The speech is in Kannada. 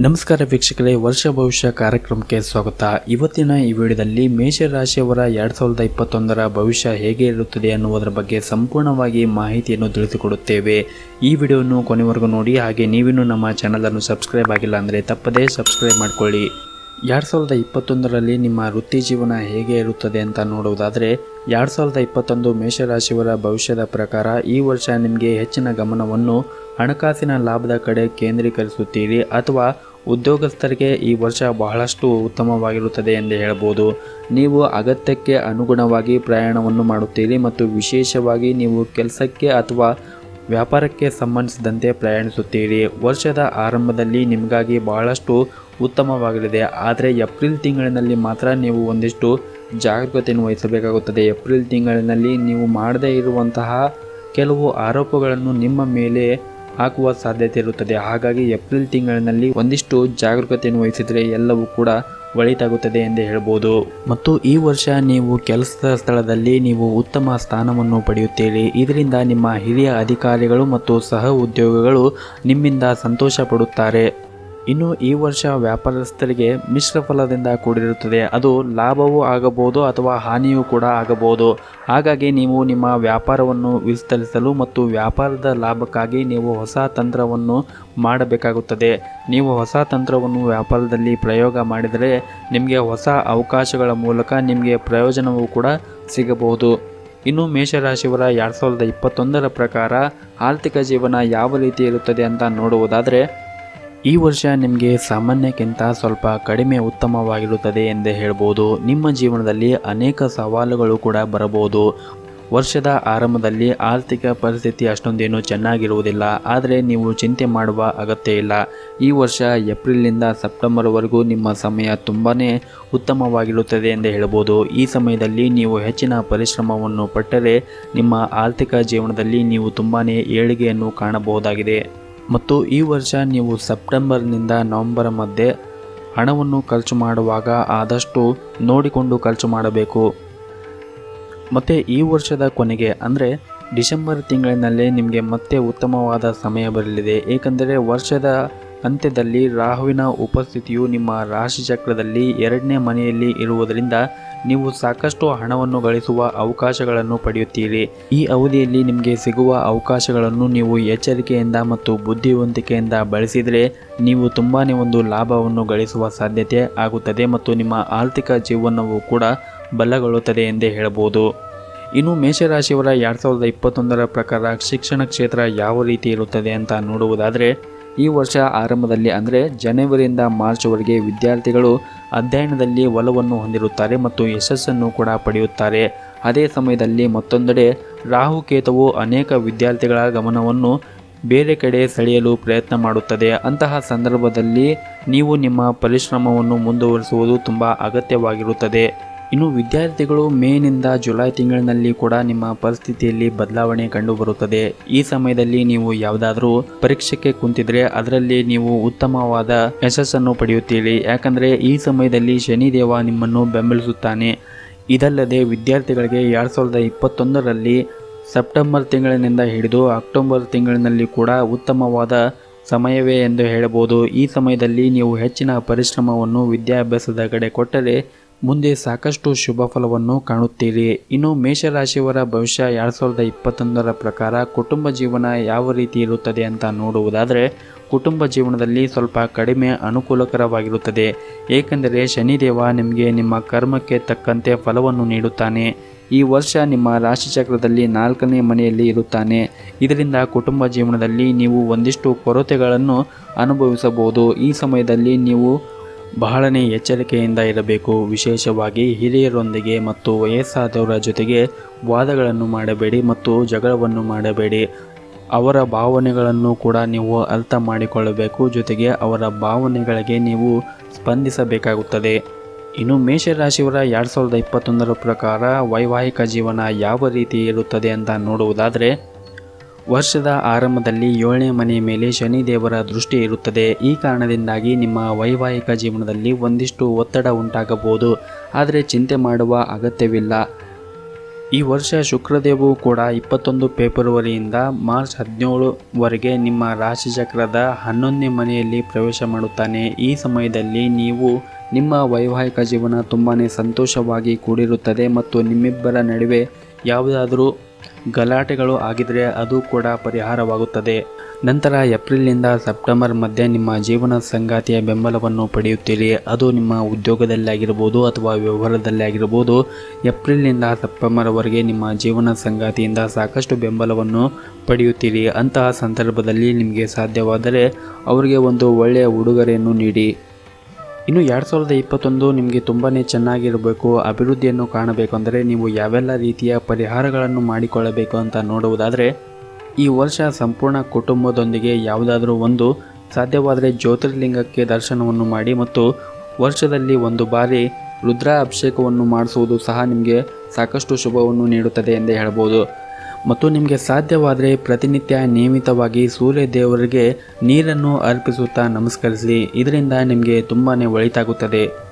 ನಮಸ್ಕಾರ ವೀಕ್ಷಕರೇ, ವರ್ಷ ಭವಿಷ್ಯ ಕಾರ್ಯಕ್ರಮಕ್ಕೆ ಸ್ವಾಗತ. ಇವತ್ತಿನ ಈ ವಿಡಿಯೋದಲ್ಲಿ ಮೇಷರಾಶಿಯವರ ಎರಡು ಸಾವಿರದ ಇಪ್ಪತ್ತೊಂದರ ಭವಿಷ್ಯ ಹೇಗೆ ಇರುತ್ತದೆ ಅನ್ನುವುದರ ಬಗ್ಗೆ ಸಂಪೂರ್ಣವಾಗಿ ಮಾಹಿತಿಯನ್ನು ತಿಳಿಸಿಕೊಡುತ್ತೇವೆ. ಈ ವಿಡಿಯೋವನ್ನು ಕೊನೆವರೆಗೂ ನೋಡಿ, ಹಾಗೆ ನೀವಿನ್ನೂ ನಮ್ಮ ಚಾನಲನ್ನು ಸಬ್ಸ್ಕ್ರೈಬ್ ಆಗಿಲ್ಲ ಅಂದರೆ ತಪ್ಪದೇ ಸಬ್ಸ್ಕ್ರೈಬ್ ಮಾಡಿಕೊಳ್ಳಿ. ಎರಡು ಸಾವಿರದ ಇಪ್ಪತ್ತೊಂದರಲ್ಲಿ ನಿಮ್ಮ ವೃತ್ತಿ ಜೀವನ ಹೇಗೆ ಇರುತ್ತದೆ ಅಂತ ನೋಡುವುದಾದರೆ, ಎರಡು ಸಾವಿರದ ಇಪ್ಪತ್ತೊಂದು ಮೇಷರಾಶಿಯವರ ಭವಿಷ್ಯದ ಪ್ರಕಾರ ಈ ವರ್ಷ ನಿಮಗೆ ಹೆಚ್ಚಿನ ಗಮನವನ್ನು ಹಣಕಾಸಿನ ಲಾಭದ ಕಡೆ ಕೇಂದ್ರೀಕರಿಸುತ್ತೀರಿ ಅಥವಾ ಉದ್ಯೋಗಸ್ಥರಿಗೆ ಈ ವರ್ಷ ಬಹಳಷ್ಟು ಉತ್ತಮವಾಗಿರುತ್ತದೆ ಎಂದು ಹೇಳಬಹುದು ನೀವು ಅಗತ್ಯಕ್ಕೆ ಅನುಗುಣವಾಗಿ ಪ್ರಯಾಣವನ್ನು ಮಾಡುತ್ತೀರಿ ಮತ್ತು ವಿಶೇಷವಾಗಿ ನೀವು ಕೆಲಸಕ್ಕೆ ಅಥವಾ ವ್ಯಾಪಾರಕ್ಕೆ ಸಂಬಂಧಿಸಿದಂತೆ ಪ್ರಯಾಣಿಸುತ್ತೀರಿ. ವರ್ಷದ ಆರಂಭದಲ್ಲಿ ನಿಮಗಾಗಿ ಬಹಳಷ್ಟು ಉತ್ತಮವಾಗಲಿದೆ. ಆದರೆ ಏಪ್ರಿಲ್ ತಿಂಗಳಿನಲ್ಲಿ ಮಾತ್ರ ನೀವು ಒಂದಿಷ್ಟು ಜಾಗರೂಕತೆಯನ್ನು ವಹಿಸಬೇಕಾಗುತ್ತದೆ. ಏಪ್ರಿಲ್ ತಿಂಗಳಿನಲ್ಲಿ ನೀವು ಮಾಡದೇ ಇರುವಂತಹ ಕೆಲವು ಆರೋಪಗಳನ್ನು ನಿಮ್ಮ ಮೇಲೆ ಹಾಕುವ ಸಾಧ್ಯತೆ ಇರುತ್ತದೆ. ಹಾಗಾಗಿ ಏಪ್ರಿಲ್ ತಿಂಗಳಿನಲ್ಲಿ ಒಂದಿಷ್ಟು ಜಾಗರೂಕತೆಯನ್ನು ವಹಿಸಿದರೆ ಎಲ್ಲವೂ ಕೂಡ ಒಳಿತಾಗುತ್ತದೆ ಎಂದು ಹೇಳ್ಬೋದು ಮತ್ತು ಈ ವರ್ಷ ನೀವು ಕೆಲಸದ ಸ್ಥಳದಲ್ಲಿ ನೀವು ಉತ್ತಮ ಸ್ಥಾನವನ್ನು ಪಡೆಯುತ್ತೀರಿ. ಇದರಿಂದ ನಿಮ್ಮ ಹಿರಿಯ ಅಧಿಕಾರಿಗಳು ಮತ್ತು ಸಹ ಉದ್ಯೋಗಿಗಳು ನಿಮ್ಮಿಂದ ಸಂತೋಷ ಪಡುತ್ತಾರೆ ಇನ್ನು ಈ ವರ್ಷ ವ್ಯಾಪಾರಸ್ಥರಿಗೆ ಮಿಶ್ರ ಫಲದಿಂದ ಕೂಡಿರುತ್ತದೆ. ಅದು ಲಾಭವೂ ಆಗಬಹುದು ಅಥವಾ ಹಾನಿಯೂ ಕೂಡ ಆಗಬಹುದು. ಹಾಗಾಗಿ ನೀವು ನಿಮ್ಮ ವ್ಯಾಪಾರವನ್ನು ವಿಸ್ತರಿಸಲು ಮತ್ತು ವ್ಯಾಪಾರದ ಲಾಭಕ್ಕಾಗಿ ನೀವು ಹೊಸ ತಂತ್ರವನ್ನು ಮಾಡಬೇಕಾಗುತ್ತದೆ. ನೀವು ಹೊಸ ತಂತ್ರವನ್ನು ವ್ಯಾಪಾರದಲ್ಲಿ ಪ್ರಯೋಗ ಮಾಡಿದರೆ ನಿಮಗೆ ಹೊಸ ಅವಕಾಶಗಳ ಮೂಲಕ ನಿಮಗೆ ಪ್ರಯೋಜನವೂ ಕೂಡ ಸಿಗಬಹುದು. ಇನ್ನು ಮೇಷರಾಶಿಯವರ ಎರಡು ಸಾವಿರದ ಇಪ್ಪತ್ತೊಂದರ ಪ್ರಕಾರ ಆರ್ಥಿಕ ಜೀವನ ಯಾವ ರೀತಿ ಇರುತ್ತದೆ ಅಂತ ನೋಡುವುದಾದರೆ ಈ ವರ್ಷ ನಿಮಗೆ ಸಾಮಾನ್ಯಕ್ಕಿಂತ ಸ್ವಲ್ಪ ಕಡಿಮೆ ಉತ್ತಮವಾಗಿರುತ್ತದೆ ಎಂದೇ ಹೇಳ್ಬೋದು. ನಿಮ್ಮ ಜೀವನದಲ್ಲಿ ಅನೇಕ ಸವಾಲುಗಳು ಕೂಡ ಬರಬಹುದು. ವರ್ಷದ ಆರಂಭದಲ್ಲಿ ಆರ್ಥಿಕ ಪರಿಸ್ಥಿತಿ ಅಷ್ಟೊಂದೇನು ಚೆನ್ನಾಗಿರುವುದಿಲ್ಲ. ಆದರೆ ನೀವು ಚಿಂತೆ ಮಾಡುವ ಅಗತ್ಯ ಇಲ್ಲ. ಈ ವರ್ಷ ಏಪ್ರಿಲ್ನಿಂದ ಸೆಪ್ಟೆಂಬರ್ವರೆಗೂ ನಿಮ್ಮ ಸಮಯ ತುಂಬಾ ಉತ್ತಮವಾಗಿರುತ್ತದೆ ಎಂದು ಹೇಳ್ಬೋದು. ಈ ಸಮಯದಲ್ಲಿ ನೀವು ಹೆಚ್ಚಿನ ಪರಿಶ್ರಮವನ್ನು ಪಟ್ಟರೆ ನಿಮ್ಮ ಆರ್ಥಿಕ ಜೀವನದಲ್ಲಿ ನೀವು ತುಂಬಾ ಏಳಿಗೆಯನ್ನು ಕಾಣಬಹುದಾಗಿದೆ. ಮತ್ತು ಈ ವರ್ಷ ನೀವು ಸೆಪ್ಟೆಂಬರ್ನಿಂದ ನವಂಬರ್ ಮಧ್ಯೆ ಹಣವನ್ನು ಖರ್ಚು ಮಾಡುವಾಗ ಆದಷ್ಟು ನೋಡಿಕೊಂಡು ಖರ್ಚು ಮಾಡಬೇಕು. ಮತ್ತು ಈ ವರ್ಷದ ಕೊನೆಗೆ, ಅಂದರೆ ಡಿಸೆಂಬರ್ ತಿಂಗಳಿನಲ್ಲೇ ನಿಮಗೆ ಮತ್ತೆ ಉತ್ತಮವಾದ ಸಮಯ ಬರಲಿದೆ. ಏಕೆಂದರೆ ವರ್ಷದ ಅಂತ್ಯದಲ್ಲಿ ರಾಹುವಿನ ಉಪಸ್ಥಿತಿಯು ನಿಮ್ಮ ರಾಶಿಚಕ್ರದಲ್ಲಿ ಎರಡನೇ ಮನೆಯಲ್ಲಿ ಇರುವುದರಿಂದ ನೀವು ಸಾಕಷ್ಟು ಹಣವನ್ನು ಗಳಿಸುವ ಅವಕಾಶಗಳನ್ನು ಪಡೆಯುತ್ತೀರಿ. ಈ ಅವಧಿಯಲ್ಲಿ ನಿಮಗೆ ಸಿಗುವ ಅವಕಾಶಗಳನ್ನು ನೀವು ಎಚ್ಚರಿಕೆಯಿಂದ ಮತ್ತು ಬುದ್ಧಿವಂತಿಕೆಯಿಂದ ಬಳಸಿದರೆ ನೀವು ತುಂಬಾ ಒಂದು ಲಾಭವನ್ನು ಗಳಿಸುವ ಸಾಧ್ಯತೆ ಆಗುತ್ತದೆ ಮತ್ತು ನಿಮ್ಮ ಆರ್ಥಿಕ ಜೀವನವು ಕೂಡ ಬಲಗೊಳ್ಳುತ್ತದೆ ಎಂದೇ ಹೇಳಬಹುದು. ಇನ್ನು ಮೇಷರಾಶಿಯವರ ಎರಡು ಸಾವಿರದ ಇಪ್ಪತ್ತೊಂದರ ಪ್ರಕಾರ ಶಿಕ್ಷಣ ಕ್ಷೇತ್ರ ಯಾವ ರೀತಿ ಇರುತ್ತದೆ ಅಂತ ನೋಡುವುದಾದರೆ ಈ ವರ್ಷ ಆರಂಭದಲ್ಲಿ ಅಂದರೆ ಜನವರಿಯಿಂದ ಮಾರ್ಚ್ವರೆಗೆ ವಿದ್ಯಾರ್ಥಿಗಳು ಅಧ್ಯಯನದಲ್ಲಿ ಒಲವನ್ನು ಹೊಂದಿರುತ್ತಾರೆ ಮತ್ತು ಯಶಸ್ಸನ್ನು ಕೂಡ ಪಡೆಯುತ್ತಾರೆ. ಅದೇ ಸಮಯದಲ್ಲಿ ಮತ್ತೊಂದೆಡೆ ರಾಹುಕೇತವು ಅನೇಕ ವಿದ್ಯಾರ್ಥಿಗಳ ಗಮನವನ್ನು ಬೇರೆ ಕಡೆ ಸೆಳೆಯಲು ಪ್ರಯತ್ನ ಮಾಡುತ್ತದೆ. ಅಂತಹ ಸಂದರ್ಭದಲ್ಲಿ ನೀವು ನಿಮ್ಮ ಪರಿಶ್ರಮವನ್ನು ಮುಂದುವರಿಸುವುದು ತುಂಬ ಅಗತ್ಯವಾಗಿರುತ್ತದೆ. ಇನ್ನು ವಿದ್ಯಾರ್ಥಿಗಳು ಮೇನಿಂದ ಜುಲೈ ತಿಂಗಳಿನಲ್ಲಿ ಕೂಡ ನಿಮ್ಮ ಪರಿಸ್ಥಿತಿಯಲ್ಲಿ ಬದಲಾವಣೆ ಕಂಡುಬರುತ್ತದೆ ಈ ಸಮಯದಲ್ಲಿ ನೀವು ಯಾವುದಾದ್ರೂ ಪರೀಕ್ಷೆಗೆ ಕುಂತಿದ್ರೆ ಅದರಲ್ಲಿ ನೀವು ಉತ್ತಮವಾದ ಯಶಸ್ಸನ್ನು ಪಡೆಯುತ್ತೀರಿ. ಯಾಕಂದರೆ ಈ ಸಮಯದಲ್ಲಿ ಶನಿದೇವ ನಿಮ್ಮನ್ನು ಬೆಂಬಲಿಸುತ್ತಾನೆ. ಇದಲ್ಲದೆ ವಿದ್ಯಾರ್ಥಿಗಳಿಗೆ ಎರಡು ಸಾವಿರದ ಇಪ್ಪತ್ತೊಂದರಲ್ಲಿ ಸೆಪ್ಟೆಂಬರ್ ತಿಂಗಳಿನಿಂದ ಹಿಡಿದು ಅಕ್ಟೋಬರ್ ತಿಂಗಳಿನಲ್ಲಿ ಕೂಡ ಉತ್ತಮವಾದ ಸಮಯವೇ ಎಂದು ಹೇಳಬಹುದು. ಈ ಸಮಯದಲ್ಲಿ ನೀವು ಹೆಚ್ಚಿನ ಪರಿಶ್ರಮವನ್ನು ವಿದ್ಯಾಭ್ಯಾಸದ ಕಡೆ ಕೊಟ್ಟರೆ ಮುಂದೆ ಸಾಕಷ್ಟು ಶುಭ ಫಲವನ್ನು ಕಾಣುತ್ತೀರಿ. ಇನ್ನು ಮೇಷರಾಶಿಯವರ ಭವಿಷ್ಯ ಎರಡು ಸಾವಿರದ ಇಪ್ಪತ್ತೊಂದರ ಪ್ರಕಾರ ಕುಟುಂಬ ಜೀವನ ಯಾವ ರೀತಿ ಇರುತ್ತದೆ ಅಂತ ನೋಡುವುದಾದರೆ, ಕುಟುಂಬ ಜೀವನದಲ್ಲಿ ಸ್ವಲ್ಪ ಕಡಿಮೆ ಅನುಕೂಲಕರವಾಗಿರುತ್ತದೆ. ಏಕೆಂದರೆ ಶನಿದೇವ ನಿಮಗೆ ನಿಮ್ಮ ಕರ್ಮಕ್ಕೆ ತಕ್ಕಂತೆ ಫಲವನ್ನು ನೀಡುತ್ತಾನೆ. ಈ ವರ್ಷ ನಿಮ್ಮ ರಾಶಿಚಕ್ರದಲ್ಲಿ ನಾಲ್ಕನೇ ಮನೆಯಲ್ಲಿ ಇರುತ್ತಾನೆ. ಇದರಿಂದ ಕುಟುಂಬ ಜೀವನದಲ್ಲಿ ನೀವು ಒಂದಿಷ್ಟು ಕೊರತೆಗಳನ್ನು ಅನುಭವಿಸಬಹುದು. ಈ ಸಮಯದಲ್ಲಿ ನೀವು ಬಹಳನೇ ಎಚ್ಚರಿಕೆಯಿಂದ ಇರಬೇಕು. ವಿಶೇಷವಾಗಿ ಹಿರಿಯರೊಂದಿಗೆ ಮತ್ತು ವಯಸ್ಸಾದವರ ಜೊತೆಗೆ ವಾದಗಳನ್ನು ಮಾಡಬೇಡಿ ಮತ್ತು ಜಗಳವನ್ನು ಮಾಡಬೇಡಿ. ಅವರ ಭಾವನೆಗಳನ್ನು ಕೂಡ ನೀವು ಅರ್ಥ ಮಾಡಿಕೊಳ್ಳಬೇಕು. ಜೊತೆಗೆ ಅವರ ಭಾವನೆಗಳಿಗೆ ನೀವು ಸ್ಪಂದಿಸಬೇಕಾಗುತ್ತದೆ. ಇನ್ನು ಮೇಷರಾಶಿಯವರ ಎರಡು ಸಾವಿರದ ಇಪ್ಪತ್ತೊಂದರ ಪ್ರಕಾರ ವೈವಾಹಿಕ ಜೀವನ ಯಾವ ರೀತಿ ಇರುತ್ತದೆ ಅಂತ ನೋಡುವುದಾದರೆ ವರ್ಷದ ಆರಂಭದಲ್ಲಿ ಏಳನೇ ಮನೆಯ ಮೇಲೆ ಶನಿ ದೇವರ ದೃಷ್ಟಿ ಇರುತ್ತದೆ. ಈ ಕಾರಣದಿಂದಾಗಿ ನಿಮ್ಮ ವೈವಾಹಿಕ ಜೀವನದಲ್ಲಿ ಒಂದಿಷ್ಟು ಒತ್ತಡ ಉಂಟಾಗಬಹುದು. ಆದರೆ ಚಿಂತೆ ಮಾಡುವ ಅಗತ್ಯವಿಲ್ಲ. ಈ ವರ್ಷ ಶುಕ್ರದೇವು ಕೂಡ ಇಪ್ಪತ್ತೊಂದು ಫೆಬ್ರವರಿಯಿಂದ ಮಾರ್ಚ್ ಹದಿನೇಳುವರೆಗೆ ನಿಮ್ಮ ರಾಶಿಚಕ್ರದ ಹನ್ನೊಂದನೇ ಮನೆಯಲ್ಲಿ ಪ್ರವೇಶ ಮಾಡುತ್ತಾನೆ. ಈ ಸಮಯದಲ್ಲಿ ನೀವು ನಿಮ್ಮ ವೈವಾಹಿಕ ಜೀವನ ತುಂಬಾ ಸಂತೋಷವಾಗಿ ಕೂಡಿರುತ್ತದೆ ಮತ್ತು ನಿಮ್ಮಿಬ್ಬರ ನಡುವೆ ಯಾವುದಾದರೂ ಗಲಾಟೆಗಳು ಆಗಿದ್ರೆ ಅದು ಕೂಡ ಪರಿಹಾರವಾಗುತ್ತದೆ. ನಂತರ ಏಪ್ರಿಲ್ನಿಂದ ಸೆಪ್ಟೆಂಬರ್ ಮಧ್ಯೆ ನಿಮ್ಮ ಜೀವನ ಸಂಗಾತಿಯ ಬೆಂಬಲವನ್ನು ಪಡೆಯುತ್ತೀರಿ. ಅದು ನಿಮ್ಮ ಉದ್ಯೋಗದಲ್ಲಿ ಆಗಿರ್ಬೋದು ಅಥವಾ ವ್ಯವಹಾರದಲ್ಲಿ ಆಗಿರ್ಬೋದು ಏಪ್ರಿಲ್ನಿಂದ ಸೆಪ್ಟೆಂಬರ್ವರೆಗೆ ನಿಮ್ಮ ಜೀವನ ಸಂಗಾತಿಯಿಂದ ಸಾಕಷ್ಟು ಬೆಂಬಲವನ್ನು ಪಡೆಯುತ್ತೀರಿ. ಅಂತಹ ಸಂದರ್ಭದಲ್ಲಿ ನಿಮಗೆ ಸಾಧ್ಯವಾದರೆ ಅವರಿಗೆ ಒಂದು ಒಳ್ಳೆಯ ಉಡುಗೊರೆಯನ್ನು ನೀಡಿ. ಇನ್ನು ಎರಡು ಸಾವಿರದ ಇಪ್ಪತ್ತೊಂದು ನಿಮಗೆ ತುಂಬಾ ಚೆನ್ನಾಗಿರಬೇಕು, ಅಭಿವೃದ್ಧಿಯನ್ನು ಕಾಣಬೇಕು ಅಂದರೆ ನೀವು ಯಾವೆಲ್ಲ ರೀತಿಯ ಪರಿಹಾರಗಳನ್ನು ಮಾಡಿಕೊಳ್ಳಬೇಕು ಅಂತ ನೋಡುವುದಾದರೆ, ಈ ವರ್ಷ ಸಂಪೂರ್ಣ ಕುಟುಂಬದೊಂದಿಗೆ ಯಾವುದಾದರೂ ಒಂದು ಸಾಧ್ಯವಾದರೆ ಜ್ಯೋತಿರ್ಲಿಂಗಕ್ಕೆ ದರ್ಶನವನ್ನು ಮಾಡಿ ಮತ್ತು ವರ್ಷದಲ್ಲಿ ಒಂದು ಬಾರಿ ರುದ್ರ ಅಭಿಷೇಕವನ್ನು ಮಾಡಿಸುವುದು ಸಹ ನಿಮಗೆ ಸಾಕಷ್ಟು ಶುಭವನ್ನು ನೀಡುತ್ತದೆ ಎಂದೇ ಹೇಳ್ಬೋದು. ಮತ್ತು ನಿಮಗೆ ಸಾಧ್ಯವಾದರೆ ಪ್ರತಿನಿತ್ಯ ನಿಯಮಿತವಾಗಿ ಸೂರ್ಯ ದೇವರಿಗೆ ನೀರನ್ನು ಅರ್ಪಿಸುತ್ತಾ ನಮಸ್ಕರಿಸಿ. ಇದರಿಂದ ನಿಮಗೆ ತುಂಬಾ ಒಳಿತಾಗುತ್ತದೆ.